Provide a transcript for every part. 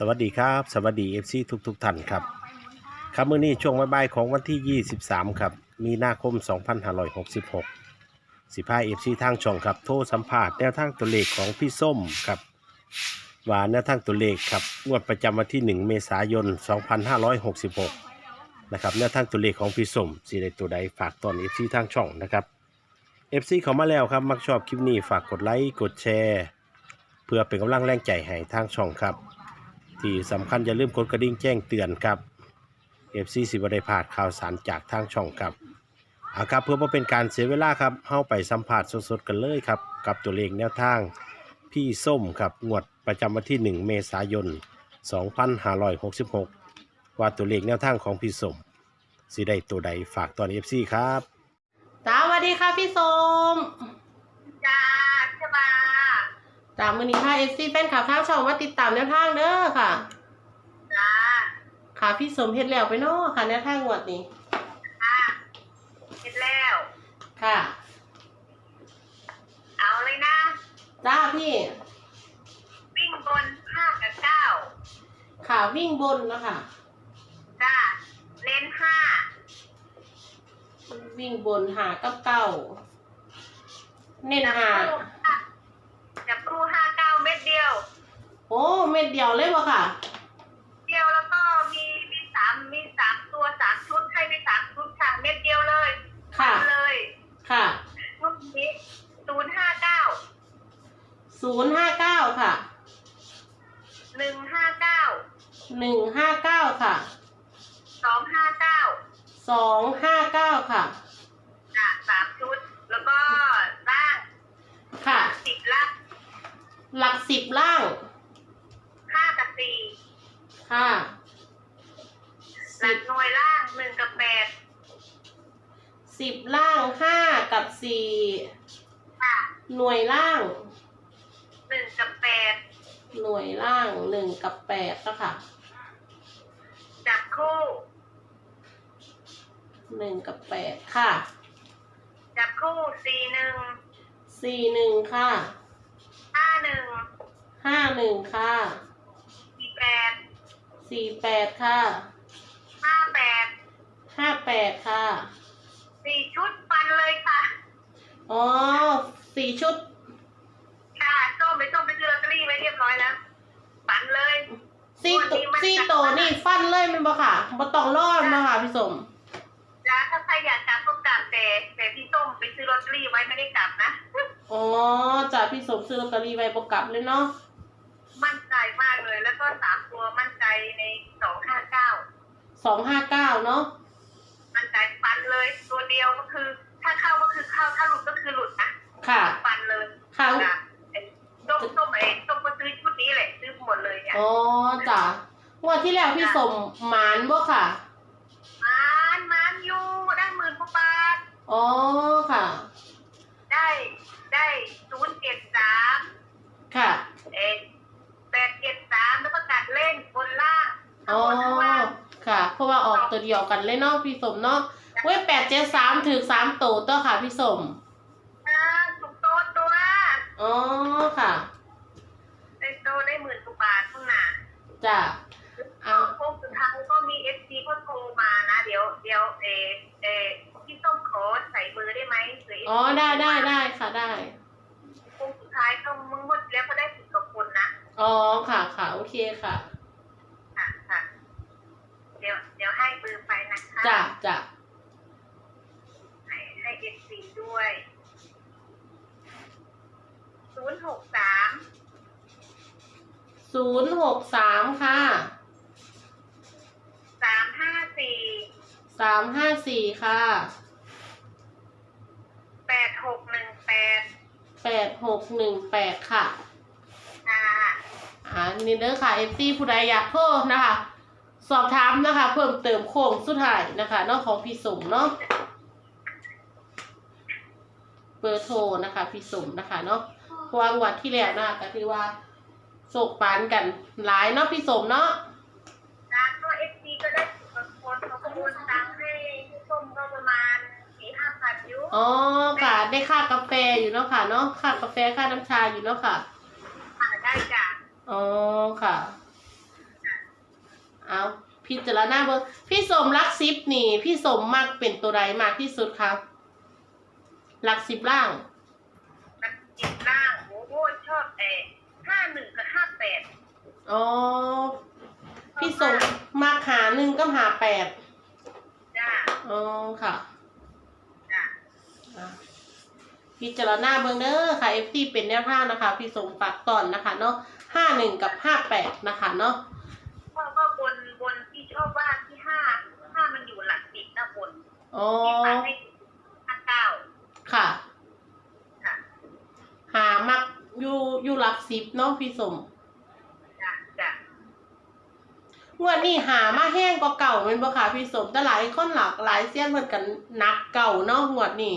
สวัสดีครับ สวัสดีเอฟซีทุกทุกท่านครับ ครับมื้อนี้ช่วงบ่ายๆของวันที่ 23 ครับ มีนาคม 2566 สิพาเอฟซีทางช่องครับ โทรสัมภาษณ์แนวทางตัวเลขของพี่ส้มครับว่าแนวทางตัวเลขครับงวดประจำวันที่ 1 เมษายน 2566 นะครับแนวทางตัวเลขของพี่ส้มสิได้ตัวใดฝากตอนเอฟซีทางช่องนะครับเอฟซีเขามาแล้วครับ มักชอบคลิปนี้ฝากกดไลค์กดแชร์ เพื่อเป็นกำลังแรงใจให้ทางช่องครับ ที่สำคัญอย่าลืมกดกระดิ่งแจ้งเตือนครับ FC สิบได้พลาดข่าวสารจากทางช่องครับเอาครับเพื่อบ่เป็นการเสียเวลาครับเข้าไปสัมผัสสดๆกันเลยครับ กับตัวเลขแนวทาง พี่ส้มครับงวดประจำวันที่ 1 เมษายน 2566 ว่าตัวเลขแนวทางของพี่ส้มสิได้ตัวใดฝากตอน FC ครับ สวัสดีค่ะพี่สมจ้าใช่ปะ จ้ามือนี้ค่ะเอฟซีแฟนคลับทางช่องมาติดตามแนวทางเด้อค่ะ จ้าค่ะพี่สมเฮ็ดแล้วไปเนาะค่ะแนวทางงวดนี้ ค่ะเสร็จแล้ว ค่ะ เอาเลยนะ จ้าพี่ วิ่งบนห้ากับเก้าค่ะวิ่งบนเนาะคะจ้าเลนห้าวิ่งบนหากับเก้าเน้นหาคู่จับคู่ห้าเก้าเม็ดเดียว โอ้เม็ดเดียวเลยวะค่ะ เดียวแล้วก็มีมีสามมีสามตัวสามชุดให้มีสามชุดค่ะเม็ดเดียวเลยค่ะเอาเลยค่ะรุ่นนี้ศูนย์ห้าเก้าศูนย์ห้าเก้าค่ะหนึ่งห้าเก้าหนึ่งห้าเก้าค่ะสองห้าเก้าสองห้าเก้าค่ะจ้ะสามชุด แล้วก็ล่างค่ะ สิบล่างหลักสิบล่างห้ากับสี่ ค่ะหลักหน่วยล่างหนึ่งกับแปดสิบล่างห้ากับสี่ค่ะหน่วยล่างหนึ่งกับแปดหน่วยล่างหนึ่งกับแปดแล้วค่ะจับคู่หนึ่งกับแปดค่ะจับคู่สี่หนึ่งสี่หนึ่งค่ะห้าหนึ่งห้าหนึ่งค่ะสี่แปด สี่แปดค่ะห้าแปดห้าแปดค่ะ สี่ชุดฟันเลยค่ะ อ๋อสี่ชุด ค่ะส้มไปส้มไปซื้อลอตเตอรี่ไว้เรียบร้อยแล้วฟันเลยสี่วันตันี้มันสี่จะโตวนี่ฟันเลยแมันบ่ค่ะบ่ต้องรอดมาค่ะพี่สม แล้วถ้าใครอยากกลับก็กลับแต่แต่พี่ส้มไปซื้อลอตเตอรี่ไว้ไม่ได้กลับนะ อ๋อจ้ะพี่สมซื้อลอตเตอรี่ไว้ประกับเลยเนาะ มั่นใจมากเลย แล้วก็สามตัวมั่นใจในสองห้าเก้าสองห้าเก้าเนาะมั่นใจฟันเลย ตัวเดียวก็คือ ถ้าเข้าก็คือเข้าถ้าหลุดก็คือหลุดนะค่ะฟันเลยค่ะจ้ะไอ้ส้มส้มเองส้มก็ซื้อชุดนี้แหละซื้อหมดเลยเนี่ยอ๋อจ้ะงวดที่แล้วพี่สมหมานบ่ค่ะมานมานอยู่ได้หมื่นกว่าบาทอ๋อค่ะ ได้ได้ศูนย์เจ็ดสาม ค่ะ เอ็แปดเจ็ดสามแล้วก็ตัดเล่นบน ล่างทั้อ๋งอบนทั้งล่างค่ะ เพราะว่าออกตัวเดียวกันเลยเนาะพี่สมเนาะเว้ยแปดเจ็ดสามถือสามโตตัวค่ะพี่สมอ่าถูกโตะตัวอ๋อค่ะได้โตได้หมื่นกว่าบาทข้างหน้าจ้ะ เอา โค้งสุดท้ายก็มีเอฟซีเขาโทรมานะ เดี๋ยวเดี๋ยวเอเอพี่ส้มขอใส่มือได้ไหมหรือ อ๋อได้ได้ได้ค่ะได้ โค้งสุดท้ายก็มึงหมดแล้วก็ได้สิบกว่าคนนะ อ๋อค่ะค่ะโอเคค่ะ ค่ะค่ะ เดี๋ยวเดี๋ยวให้เบอร์ไป นะคะจ้ะจ้ะให้ให้เอฟซีด้วยศูนย์หกสามศูนย์หกสามค่ะสามห้าสี่สามห้าสี่ค่ะแปดหกหนึ่งแปดแปดหกหนึ่งแปดค่ะค่ะ อ่านี่เด้อค่ะเอฟซีผู้ใดอยากโทรนะคะ สอบถามนะคะ เพิ่มเติมโค้งสุดท้ายนะคะเนอกของพี่สมเนาะเบอร์โทรนะคะ พี่สมนะคะเนาะเพราะวางวัดที่แล้วนะคะก็คือว่าโศกปานกันหลายเนาะพี่สมเนาะร้านก็เอฟซีก็ได้สิบกว่าคนเขาก็โอนตังค์ให้พี่ส้มก็ประมาณสี่ห้าพันอยูอ๋อค่ะได้ค่ากาแฟอยู่เนาะค่ะเนาะค่ากาแฟค่าน้ำชาอยู่เนาะค่ะ ค่ะได้จ้ะอ๋อค่ะ เอาพิจารณาเบิ่งพี่สมรักซิปนี่ พี่สมมากเป็นตัวใดมากที่สุดครับหลักสิบล่างนักจิตล่างโอ้โหชอบเอห้าหนึ่งกับห้าแปดอ๋อพี่สมมาหาหนึ่งก็หาแปดจ้าอ๋อค่ะจ้าอะพิจารณาเบิ่งเด้อค่ะ FT เป็นแนวทางนะคะ พี่สมฝากตอนนะคะ เนาะห้าหนึ่งกับห้าแปดนะคะเนาะ เพราะว่าบนบนที่ชอบว่าที่ห้าห้ามันอยู่หลักสิบนะบนอ๋อที่ปัดให้ห้าเก้าค่ะ ค่ะหามักอยู่อยู่หลักสิบเนาะพี่สมจ้าจ้างวดนี้หามาแห้งกว่าเก่าแมันบ่ค่ะพี่สมแต่หลายคนหลากหลายเสี้ยนเพิ่นกันนักเก่าเนาะงวดนี้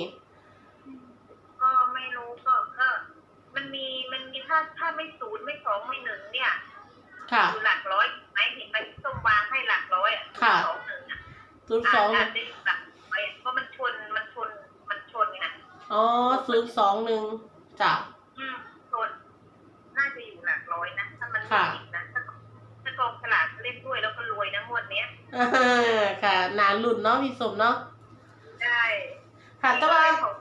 ก็ไม่รู้ก็ก็มันมีมันมีถ้าถ้าไม่ศูนย์ไม่สองไม่หนึ่งเนี่ยค่ะ อยู่หลัก ศูนย์สองอาจจะอยู่หลักร้อยเพราะมันชนมันชนมันชนไงอ๋อศูนย์สองหนึ่งจ้ะอืมชนน่าจะอยู่หลักร้อยนะถ้ามันไม่ค่ะผิดนะถ้าถ้ากองสลากเล่นด้วยแล้วก็รวยนะงวดเนี้ยอ่าค่ะนานรุ่นเนาะพี่สมเนาะได้ค่ะแต่ว่าของ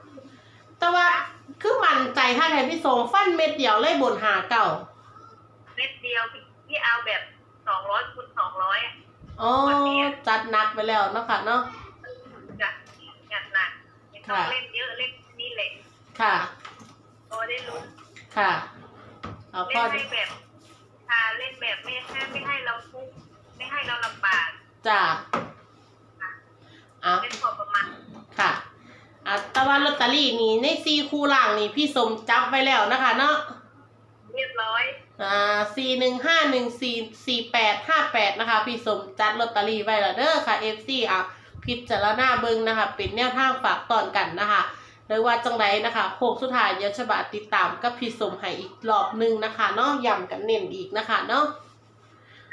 แต่ว่าคือมั่นใจถ้าแทนพี่สมฟันเม็ดเดียวเลยบนหาเก่า เม็ดเดียวที่ที่เอาแบบสองร้อยคูณสองร้อย อ๋อจัดหนักไปแล้วเนาะค่ะเนาะจะหนักหนักไม่ต้องค่ะ เล่นเยอะเล่นนี่แหละค่ะ พอได้ลุ้นค่ะ เอาพเล่อนให้แบบพาเล่นแบบไม่ให้ไม่ให้เราทุกข์ไม่ให้เราลำบากจ้ะเอาเล่นพอประมาณค่ะอะแต่ว่าลอตเตอรี่นี่ในซีคู่ล่างนี่พี่สมจับไว้แล้วนะคะ เนาะเรียบร้ อยอ่าสี่หนึ่งห้าหนึ่งสี่สี่แปดห้าแปดนะคะ พี่สมจัดลอตเตอรี่ไว้แล้วเด้อค่ะเอฟซีอะพิจารณาเบิ่งนะคะ เป็นแนวทางฝากตอนกันนะคะหรือว่าจังไรนะคะโค้งสุดท้ายเดี๋ยวฉบับติดตามกับพี่สมให้อีกรอบหนึงนะคะเนาะย้ำกันเน้นอีกนะคะเนาะ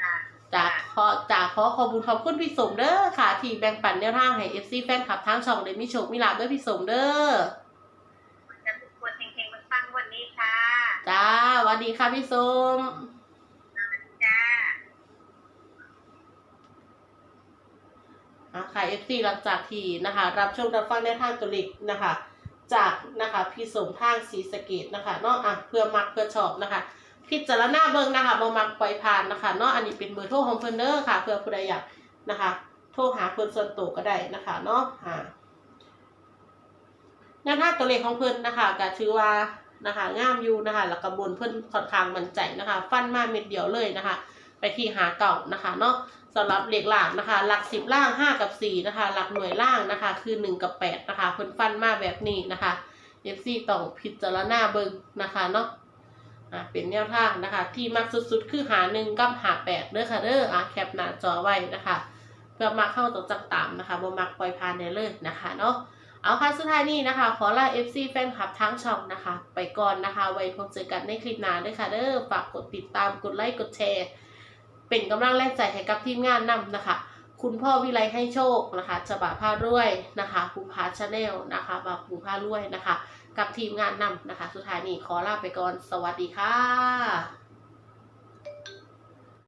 อ่าจากขอจากขอขอบคุณขอบคุณพี่สมเด้อค่ะ ที่แบ่งปันแนวทางให้เอฟซีแฟนคลับทางช่องเลยมีโชคมีลาบด้วยพี่สมเด้อ จะทุกคนเฮงๆมันตั้งวันนี้ค่ะ จ้า สวัสดีค่ะพี่สมจ้าอะค่ะ FC หลังจากที่นะคะ รับชมรับฟังในทางตัวเลขนะคะ จากนะคะพี่สมทางสีสะเกตนะคะเนาะอะเพื่อมักเพื่อชอบนะคะพิจารณาเบิ่งนะคะบ่มักปล่อยผ่านนะคะเนาะอันนี้เป็นเบอร์โทรของเพิ่นเด้อค่ะ เพื่อผู้ใดอยากนะคะ โทรหาเพิ่นส่วนตัวก็ได้นะคะเนาะอ่าแนวทางตัวเลขของเพิ่นนะคะก็ถือว่า นะคะงามอยู่นะคะ แล้วก็บนเพิ่นค่อนข้างมั่นใจนะคะ ฟันมาเม็ดเดียวเลยนะคะ ไปที่หาเก่านะคะเนาะสำหรับเหล็กหลางนะคะ หลักสิบล่างห้ากับสี่นะคะ หลักหน่วยล่างนะคะ คือหนึ่งกับแปดนะคะเพิ่นฟันมาแบบนี้นะคะเอฟซีต้องพิจารณาเบิ่งนะคะเนาะอะเป็นแนวทางนะคะ ที่มักสุดๆ คือหาหนึ่งกับหาแปดเด้อค่ะเด้ออะแคปหน้าจอไว้นะคะ เพื่อมาเข้าตัวจักตามนะคะบ่มักปล่อยผ่านได้เลยนะคะเนาะ เอาค่ะสุดท้ายนี้นะคะ ขอลา FC แฟนคลับทั้งช่องนะคะ ไปก่อนนะคะ ไว้พบเจอกันในคลิปหน้าด้วยค่ะเด้อฝากกดติดตามกดไลค์กดแชร์ เป็นกำลังแรงใจให้กับทีมงานนำนะคะ คุณพ่อวิไลให้โชคนะคะฉบาผ้ารวยนะคะภูพาชาแนลนะคะบาภูพารวยนะคะ กับทีมงานนำนะคะ สุดท้ายนี้ขอลาไปก่อนสวัสดีค่ะ